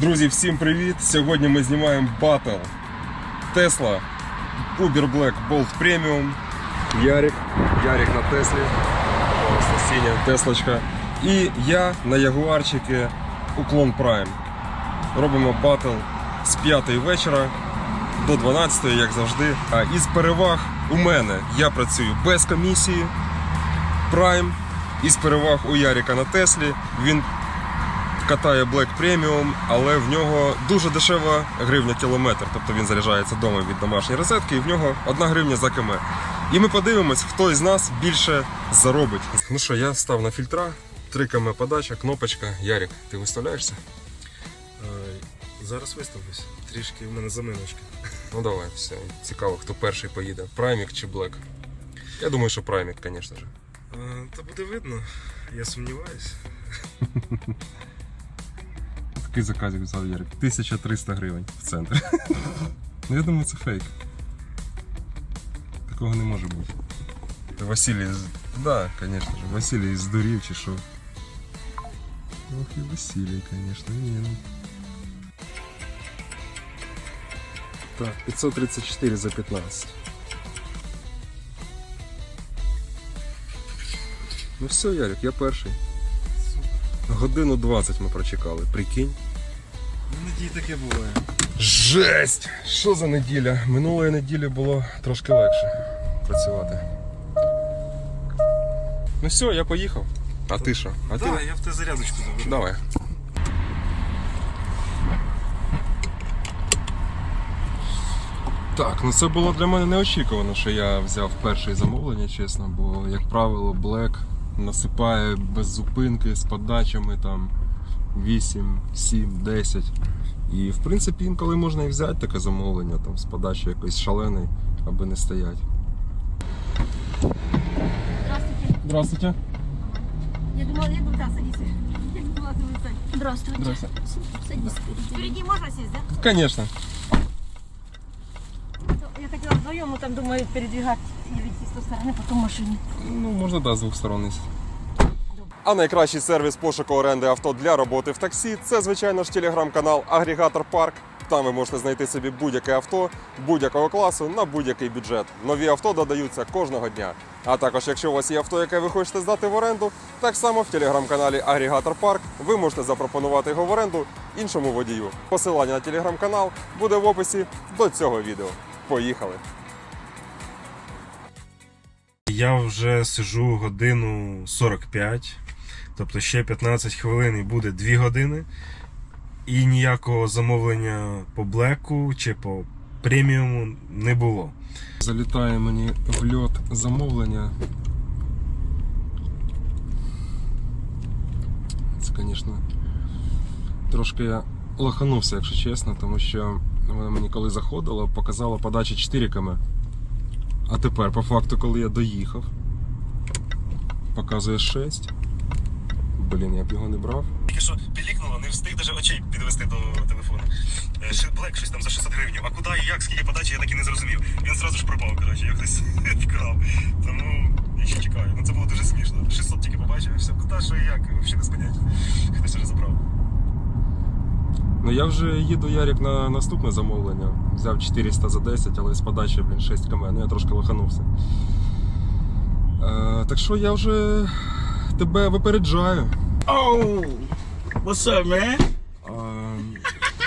Друзі, всім привіт! Сьогодні ми знімаємо батл Tesla Uber Black Bolt Premium. Ярик, Ярик на Теслі. Синя Теслочка. І я на Ягуарчики Уклон Prime. Робимо батл з 5 вечора до 12, як завжди. А із переваг у мене я працюю без комісії. Prime. Із переваг у Ярика на Теслі. Він катає Black Premium, але в нього дуже дешева гривня кілометр. Тобто він заряджається вдома від домашньої розетки, і в нього одна гривня за км. І ми подивимось, хто із нас більше заробить. Ну що, я став на фільтра, 3 км подача, кнопочка. Ярик, ти виставляєшся? Зараз виставлюсь. Трішки в мене заминочка. Ну давай, все. Цікаво, хто перший поїде. Праймік чи Black? Я думаю, що Праймік, звісно ж. Та буде видно, я сумніваюся. Такий заказик взяв Ярик. 1300 гривень в центр. Ну я думаю, це фейк. Такого не може бути. Василій. Да, звісно ж. Василій здурів чи що. Ох і Василій, звісно. Ні, ну. Так, 534 за 15. Ну все, Ярик, я перший. Годину 20 ми прочекали, прикинь. Іноді таке буває. Жесть! Що за неділя? Минулої неділі було трошки легше працювати. Ну все, я поїхав. А ти що? А Так, ти? я в те зарядочку заберу. Давай. Так, ну це було для мене неочікувано, що я взяв перше замовлення, чесно, бо, як правило, Black насипає без зупинки з подачами там 8, 7, 10. І в принципі інколи можна і взяти таке замовлення там, з подачі якоїсь шаленої, аби не стоять. Здравствуйте. Здравствуйте. Я думала, я думала, да, садись. Я думала. Здравствуйте. Здравствуйте. Садись впереди. Можно сесть, да? Конечно. Я хотела вдвоем, но там думаю передвигать или идти с той стороны, потом машине. Ну, можна да, з двох сторон. А найкращий сервіс пошуку оренди авто для роботи в таксі це, звичайно ж, телеграм-канал Агрегатор Парк. Там ви можете знайти собі будь-яке авто будь-якого класу на будь-який бюджет. Нові авто додаються кожного дня. А також, якщо у вас є авто, яке ви хочете здати в оренду, так само в телеграм-каналі Агрегатор Парк ви можете запропонувати його в оренду іншому водію. Посилання на телеграм-канал буде в описі до цього відео. Поїхали! Я вже сижу годину 45, тобто ще 15 хвилин і буде 2 години. І ніякого замовлення по блеку чи по преміуму не було. Залітає мені в льот замовлення. Це, звісно, трошки я лоханувся, якщо чесно, тому що вона мені коли заходила, показала подача 4 км. А тепер, по факту, коли я доїхав, показує 6. Блін, я б його не брав. Тільки що пілікнуло, не встиг навіть очей підвести до телефону. Блек щось там за 600 гривень. А куди і як, скільки подачі, я так і не зрозумів. Він одразу ж пропав, коротше, я хтось вкрав. Тому я ще чекаю. Ну це було дуже смішно. 600 тільки побачив, і все, куди, що і як, взагалі без поняття. Хтось вже забрав. Ну я вже їду Ярик на наступне замовлення. Взяв 400 за 10, але з подачі, блін, 6 км. Ну я трошки лоханувся. Е, так що я вже тебе випереджаю. Oh, what's up, man? Um,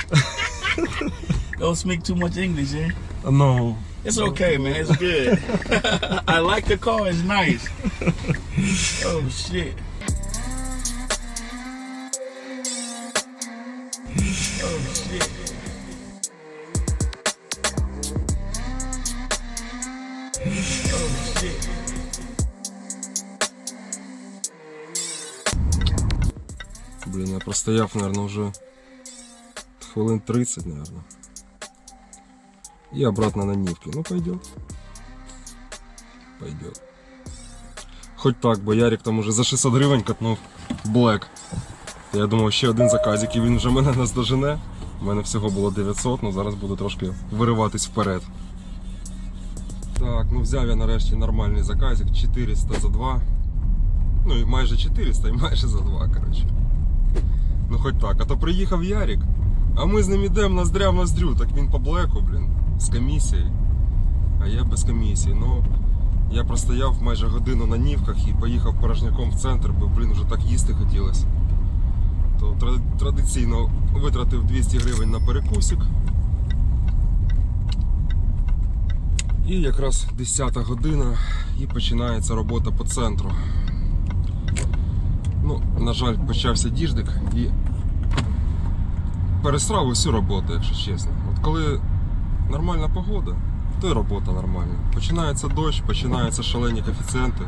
Don't speak too much English, eh? no. It's okay, man. It's good. I like the car. It's nice. oh shit. Простояв, наверное, вже хвилин 30, наверное. И обратно на Нивки. Ну, пойдет. Пойдет. Хоть так, бо Ярик там уже за 600 гривень катнув Black. Я думав, ще один заказик, і він вже мене наздожене. У мене всього було 900, ну зараз буду трошки вириватись вперед. Так, ну взяв я нарешті нормальний заказик, 400 за 2. Ну і майже 400 і майже за 2, коротше. Ну хоч так. А то приїхав Ярик, А ми з ним ідемо ноздря в ноздрю, так він по блеку, блін, з комісією. А я без комісії. Ну, я простояв майже годину на нівках і поїхав порожняком в центр, бо, блін, вже так їсти хотілося. То традиційно витратив 200 гривень на перекусик. І якраз 10 година і починається робота по центру. Ну, на жаль, почався діждик і пересрав усю роботу, якщо чесно. От коли нормальна погода, то й робота нормальна. Починається дощ, починаються шалені коефіцієнти,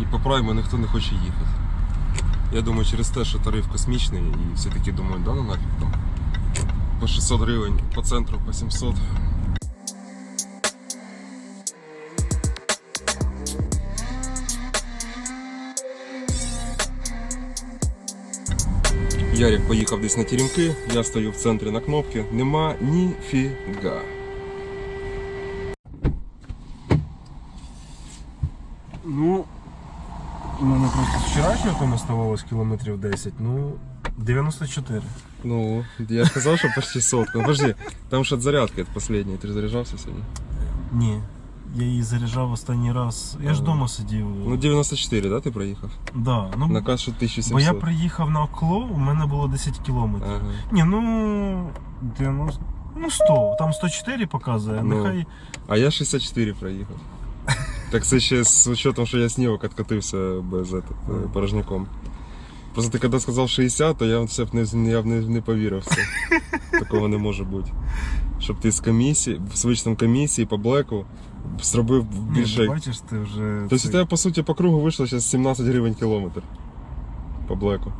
і по прайму ніхто не хоче їхати. Я думаю, через те, що тариф космічний, і всі такі думають, да ну нафіг там. По 600 гривень, по центру по 700. Ярик поїхав десь на теремки, я стою в центрі на кнопці, нема ніфіга. Ну, у мене просто з вчорашнього там оставалось кілометрів 10, ну, 94. Ну, я ж казав, що почти сотка. Ну, Подожди, там ж от зарядки от последней. Ти ж заряджався сьогодні? Ні. Я її заряджав останній раз. Я ж вдома сидів. Ну 94, да, ти проїхав? да, ну, Наказ, що 1700. бо я приїхав на окло, у мене було 10 кілометрів. Ага. Ні, ну 90, ну 100, там 104 показує, Ну. нехай. А я 64 проїхав. Так це ще з учетом, що я снівок откатився без этот, е, порожняком. Просто ти коли сказав 60, то я все б не, я б не, не повірив це. Такого не може бути. Щоб ти з комісії, в звичному комісії по блеку зробив Ні, більше. ну, бачиш, ти вже. Тобто у тебе по суті по кругу вийшло зараз 17 гривень кілометр. По блеку.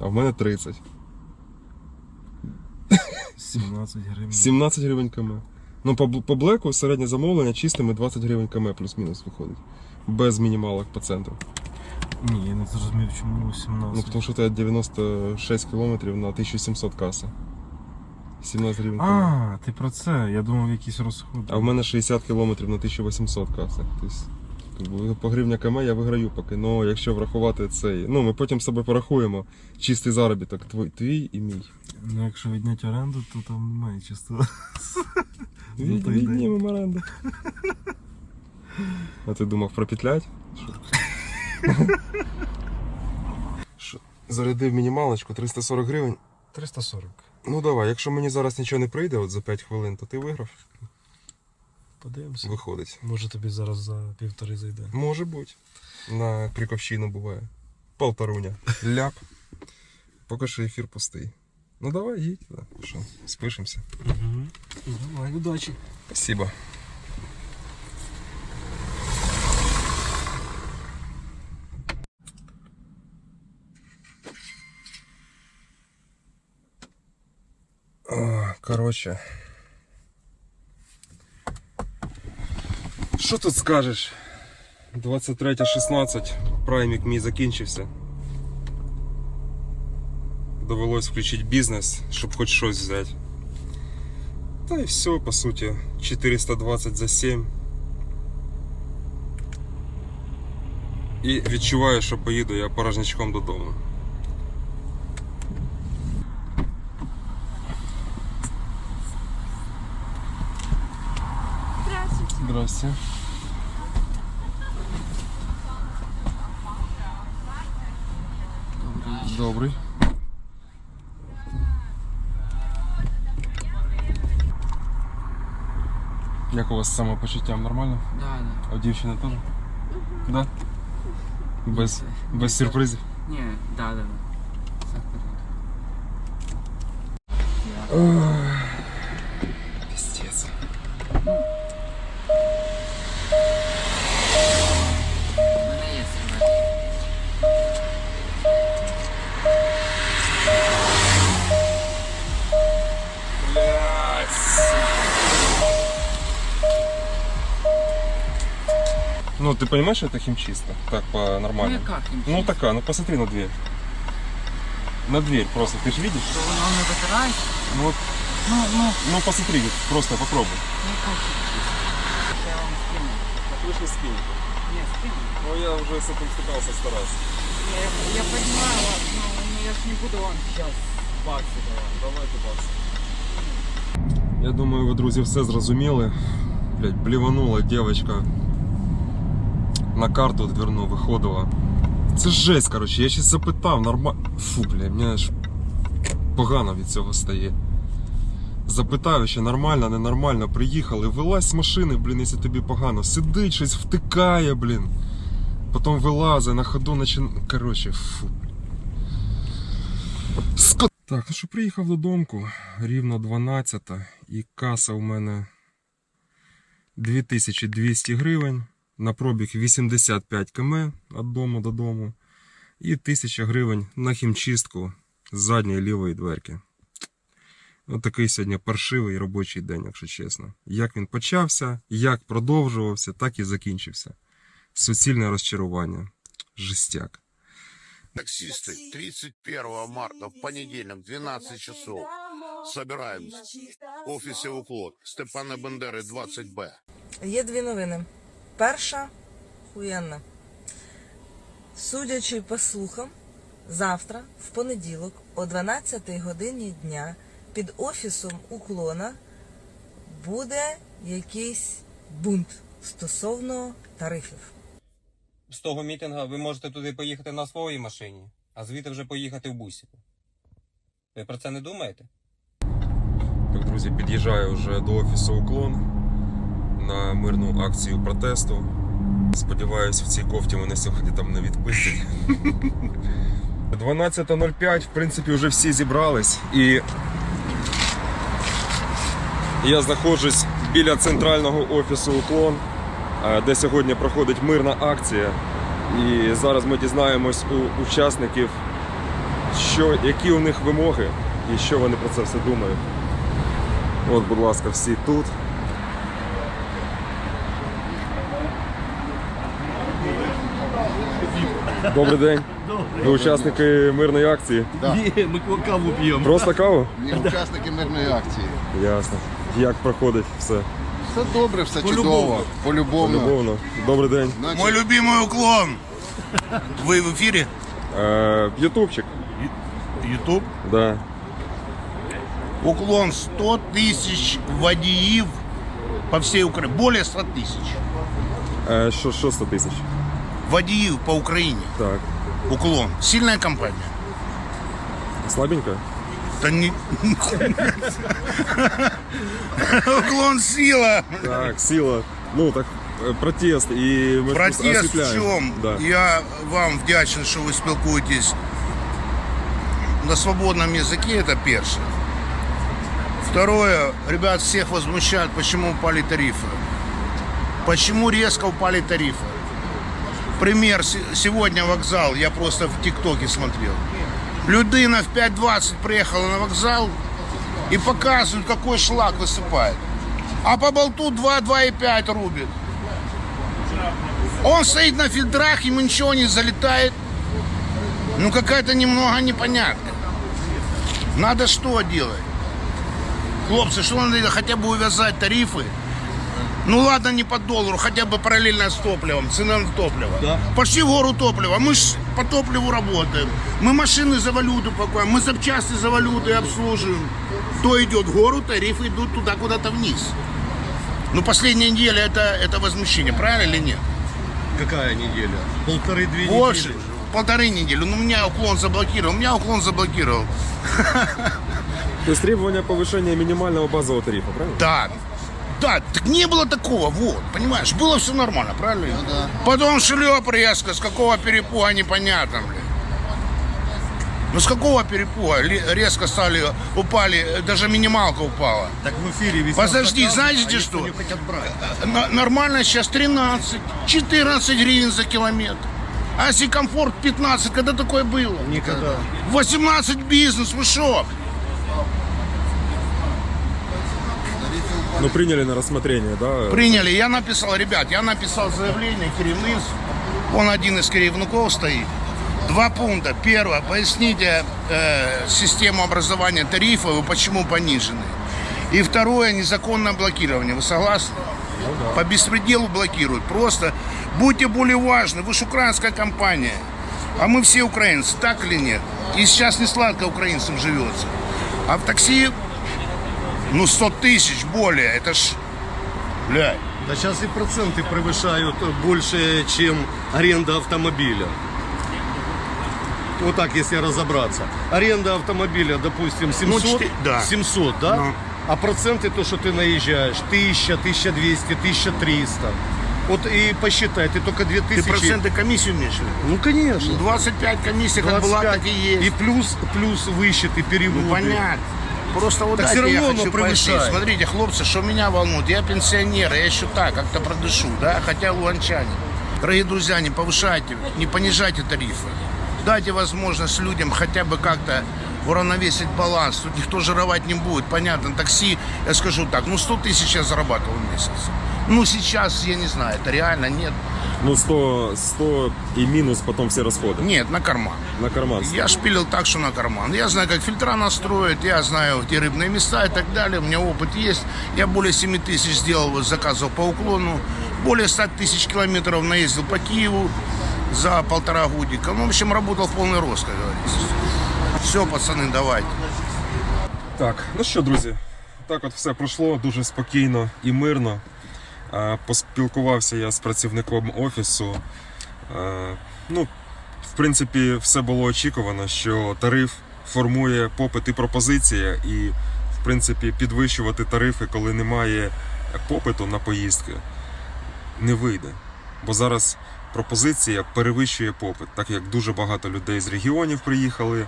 А в мене 30. 17 гривень. 17 гривень км. Ну, по, по блеку середнє замовлення чистими 20 гривень км плюс-мінус виходить. Без мінімалок по центру. Ні, я не зрозумів, чому 17. Ну, тому що у тебе 96 кілометрів на 1700 каса. 17 гривень. А, ти про це. Я думав, якісь розходи. А в мене 60 кілометрів на 1800 каса. Тобто, по гривня км я виграю поки. Ну, якщо врахувати цей. Ну, ми потім собою порахуємо чистий заробіток твій, твій і мій. Ну, якщо відняти оренду, то там немає чисто. Від, віднімемо оренду. А ти думав пропетлять? Зарядив мінімалочку 340 гривень. 340. Ну давай, якщо мені зараз нічого не прийде от за 5 хвилин, то ти виграв. Подивимося. Виходить. Може тобі зараз за півтори зайде. Може бути. На Кріковщину буває. Полторуня. Ляп. Поки що ефір пустий. Ну давай, їдь. Да. Що, спишемося. Угу. Давай, удачі. Спасибо. А, Короче. Що тут скажеш? 23.16, праймік мій закінчився. Довелось включити бізнес, щоб хоч щось взяти. Та і все, по суті. 420 за 7. І відчуваю, що поїду я порожнячком додому. Здрасте. Добрий. Як у вас з самопочуттям нормально? Да, да. А у дівчини теж? Да? Без, без сюрпризів. Не, да, да, да. Все в. понимаешь, что это химчистка? Так, Ну по-нормальному. яка хімчистка? Ну такая, ну посмотри на дверь. На дверь просто, ты же видишь? То воно не витирається? Ну, вот, Ну, ну, ну посмотри, вот, просто попробуй. яка хімчистка? Я вам скину. Так вы же скиньте. Не, скину. Ну я уже с этим стыкался сто раз. Я, я понимаю вас, но ну, я ж не буду вам сейчас Бакси давай, давайте бакси. Я думаю, ви, друзі, все зрозуміли. Блять, бліванула дівчинка. На карту дверну виходила. Це жесть, коротше, я ще запитав, нормально. Фу, бля, мені аж погано від цього стає. Запитаю, ще нормально, ненормально, приїхали, вилазь з машини, блін, якщо тобі погано. Сидить, щось втикає, блін. Потім вилазить на ходу, наче. Коротше, фу. Скот. Так, ну що приїхав додому, рівно 12 і каса у мене 2200 гривень, на пробіг 85 км від дому додому і 1000 гривень на хімчистку з задньої лівої дверки. Ось такий сьогодні паршивий робочий день, якщо чесно. Як він почався, як продовжувався, так і закінчився. Суцільне розчарування. Жестяк. Таксисты, 31 марта в понедельник, 12 часов. Собираемся. В офисе «Уклон». Степана Бендери, 20Б. Є дві новини. Перша хуєнна. Судячи по слухам, завтра, в понеділок, о 12 годині дня, під офісом уклона буде якийсь бунт стосовно тарифів. з того мітинга ви можете туди поїхати на своїй машині, а звідти вже поїхати в бусіку. Ви про це не думаєте? Так, друзі, під'їжджаю вже до офісу Уклон на мирну акцію протесту. Сподіваюсь, в цій кофті мене сьогодні там не відпустять. 12.05, в принципі, вже всі зібрались і я знаходжусь біля центрального офісу Уклон, е, де сьогодні проходить мирна акція. І зараз ми дізнаємось у учасників, що, які у них вимоги і що вони про це все думають. От, будь ласка, всі тут. Добрий день. Ви учасники мирної акції. Ні, ми каву п'ємо. Просто каву? Ні, учасники мирної акції. Ясно. Як проходить все? Все добре, все чудово. Полюбовно. Любовно. Добрий день. Значить, Мой любимый уклон. Вы в эфире? Е, Ютубчик. Ютуб. Да. Уклон 100 тысяч водіїв по всей Украине. Более 100 тысяч Е, що, що 100 тисяч? водіїв по Украине. Так. Уклон. Сильная компания. Слабенько? Да не... Уклон сила. Так, сила. Ну так, е, протест і ми Протест в освітляємо. чем? Да. Я вам вдячен, що ви спілкуєтесь на свободном языке, это первое. Второе, ребят, всех возмущает, почему упали тарифы. Почему резко упали тарифы? Пример, се- сегодня вокзал, я просто в ТикТоке смотрел. Людина в 5.20 приехала на вокзал и показывают, какой шлак высыпает. А по болту 2-2,5 рубит. Он стоит на фильтрах, ему ничего не залетает. Ну, какая-то немного непонятка. Надо что делать? Хлопцы, что надо? Хотя бы увязать тарифы. Ну ладно, не по доллару, хотя бы параллельно с топливом, цена на топливо. Пошли в гору топлива, мы ж по топливу работаем. Мы машины за валюту покупаем, мы запчасти за валютой обслуживаем. То идет в гору, тарифы идут туда куда-то вниз. Ну, последняя неделя это, это возмущение, правильно или нет? Какая неделя? Полторы-две Больше. Полторы недели. Ну, меня уклон заблокировал. Меня уклон заблокировал. То есть требование повышения минимального базового тарифа, правильно? Да. Да, так не было такого, вот, понимаешь, было все нормально, правильно? Ну, да. Потом шлеп резко, с какого перепуга непонятно, блин. Ну с какого перепуга резко стали, упали, э, даже минималка упала. Так в эфире висят Подожди, заказы, знаете а что? не хотят брать. Н- Нормально сейчас 13, 14 гривен за километр. А если комфорт 15, когда такое было? Никогда. 18 бизнес, вы шо? Ну, приняли на рассмотрение, да? Приняли. Я написал, ребят, я написал заявление керівництву. Он один из керівников стоит. Два пункта. Первое, поясните э, систему образования тарифов и почему понижены. И второе, незаконное блокирование. Вы согласны? По беспределу блокируют. Просто будьте более важны. Вы же украинская компания. А мы все украинцы, так или нет? И сейчас не сладко украинцам живется. А в такси, ну, 100 тысяч более, это ж, блядь. Да сейчас и проценты превышают больше, чем аренда автомобиля. Вот так, если разобраться. Аренда автомобиля, допустим, 700, Ну, четы- да. 700, да? Ну. А проценты, то, что ты наезжаешь, 1000, 1200, 1300. Вот и посчитай, ты только 2000... Ты проценты комиссию имеешь? Ну, конечно. 25 комиссия, как была, 25. так и есть. И плюс, плюс высчеты, переводы. Ну, понятно. Просто вот Так дайте всё я равно хочу оно пойти. превышает. Смотрите, хлопцы, что меня волнует. Я пенсионер, я еще так, как-то продышу, да, хотя луанчанин. Дорогие друзья, не повышайте, не понижайте тарифы. Дайте возможность людям хотя бы как-то уравновесить баланс. Тут никто жировать не будет, понятно. Такси, я скажу так, ну 100 тысяч я зарабатывал в месяц. Ну сейчас, я не знаю, это реально, нет. Ну 100, 100 и минус потом все расходы. Нет, на карман. На карман. Я шпилил так, что на карман. Я знаю, как фильтра настроить, я знаю где рыбные места и так далее. У меня опыт есть. Я более 7 тысяч сделал, вот, заказов по уклону. Более 100 тысяч километров наездил по Киеву за полтора годика. Ну, в общем, работал в полный рост, как говорится. Все, пацаны, давайте. Так, ну що, друзі, так от все пройшло дуже спокійно і мирно. Поспілкувався я з працівником офісу. Е, Ну, в принципі, все було очікувано, що тариф формує попит і пропозиція, і, в принципі, підвищувати тарифи, коли немає попиту на поїздки, не вийде. Бо зараз пропозиція перевищує попит, так як дуже багато людей з регіонів приїхали.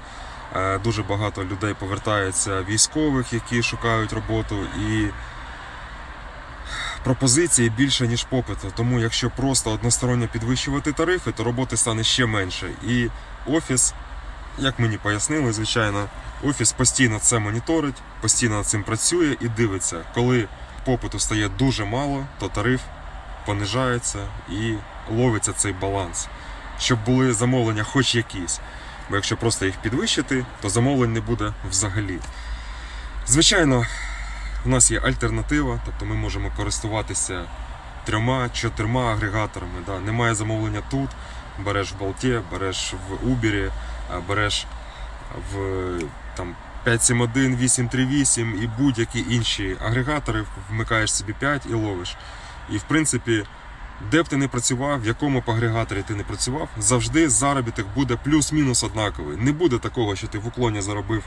Е, Дуже багато людей повертаються військових, які шукають роботу, і пропозиції більше, ніж попиту. Тому якщо просто односторонньо підвищувати тарифи, то роботи стане ще менше. І офіс, як мені пояснили, звичайно, офіс постійно це моніторить, постійно над цим працює і дивиться, коли попиту стає дуже мало, то тариф понижається і ловиться цей баланс, щоб були замовлення хоч якісь. Бо якщо просто їх підвищити, то замовлень не буде взагалі. Звичайно, у нас є альтернатива, тобто ми можемо користуватися трьома, чотирма агрегаторами. Да. Немає замовлення тут, береш в Болті, береш в Uber, береш в там, 571, 838 і будь-які інші агрегатори, вмикаєш собі 5 і ловиш. І в принципі, де б ти не працював, в якому б агрегаторі ти не працював, завжди заробіток буде плюс-мінус однаковий. Не буде такого, що ти в уклоні заробив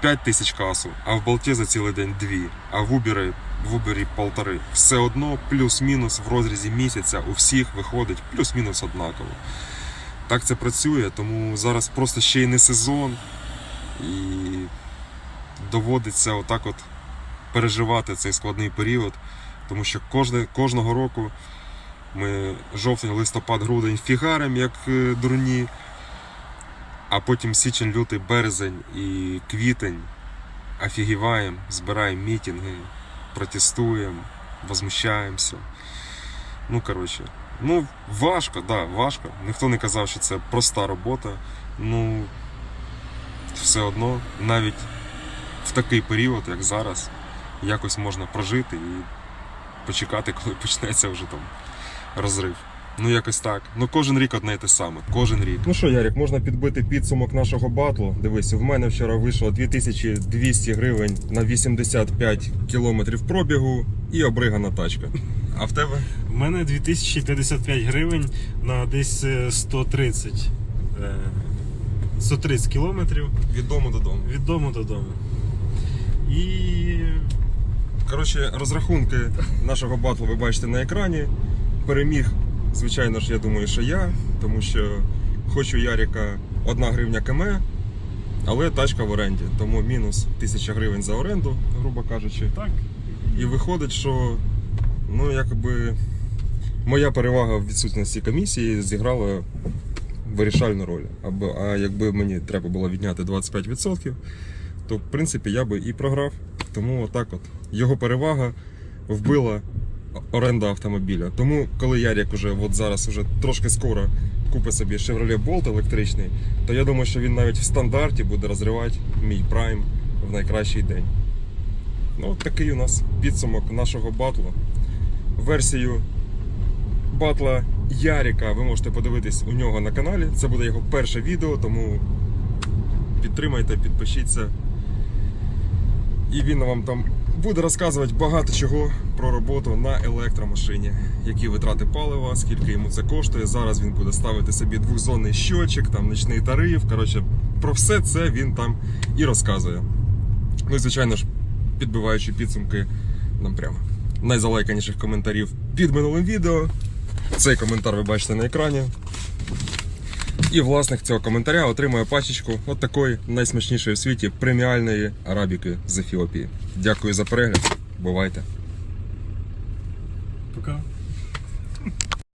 5 тисяч касу, а в болті за цілий день 2, а в Uber, в Uber полтори. Все одно плюс-мінус в розрізі місяця у всіх виходить плюс-мінус однаково. Так це працює, тому зараз просто ще й не сезон, і доводиться отак от переживати цей складний період, тому що кожне, кожного року ми жовтень, листопад, грудень фігарим, як е, дурні. А потім січень, лютий, березень і квітень офігіваємо, збираємо мітинги, протестуємо, возмущаємося. Ну, коротше, ну важко, да, важко. Ніхто не казав, що це проста робота. Ну, все одно, навіть в такий період, як зараз, якось можна прожити і почекати, коли почнеться вже там розрив. Ну, якось так. Ну, кожен рік одне й те саме. Кожен рік. Ну що, Ярик, можна підбити підсумок нашого батлу. Дивись, в мене вчора вийшло 2200 гривень на 85 кілометрів пробігу і обригана тачка. А в тебе? У мене 2055 гривень на десь е, 130, е, 130 кілометрів Від дому додому. від дому додому. І Коротше, розрахунки нашого батлу ви бачите на екрані. Переміг, звичайно ж, я думаю, що я, тому що хочу Яріка 1 гривня км, але тачка в оренді, тому мінус 1000 гривень за оренду, грубо кажучи. так, І виходить, що ну, якби моя перевага в відсутності комісії зіграла вирішальну роль. Або, а якби мені треба було відняти 25%, то в принципі я би і програв. Тому отак от його перевага вбила оренда автомобіля. Тому коли Ярік уже от зараз уже трошки скоро купить собі Chevrolet Bolt електричний, то я думаю, що він навіть в стандарті буде розривати мій прайм в найкращий день. Ну, от такий у нас підсумок нашого батлу. Версію батла Яріка ви можете подивитись у нього на каналі. Це буде його перше відео, тому підтримайте, підпишіться. І він вам там буде розказувати багато чого про роботу на електромашині, які витрати палива, скільки йому це коштує. Зараз він буде ставити собі двохзонний щочик, там нічний тариф. Коротше, про все це він там і розказує. Ну і звичайно ж, підбиваючи підсумки нам прямо найзалайканіших коментарів під минулим відео. Цей коментар ви бачите на екрані. І власник цього коментаря отримує пачечку от такої найсмачнішої в світі преміальної арабіки з Ефіопії. Дякую за перегляд. Бувайте! Пока.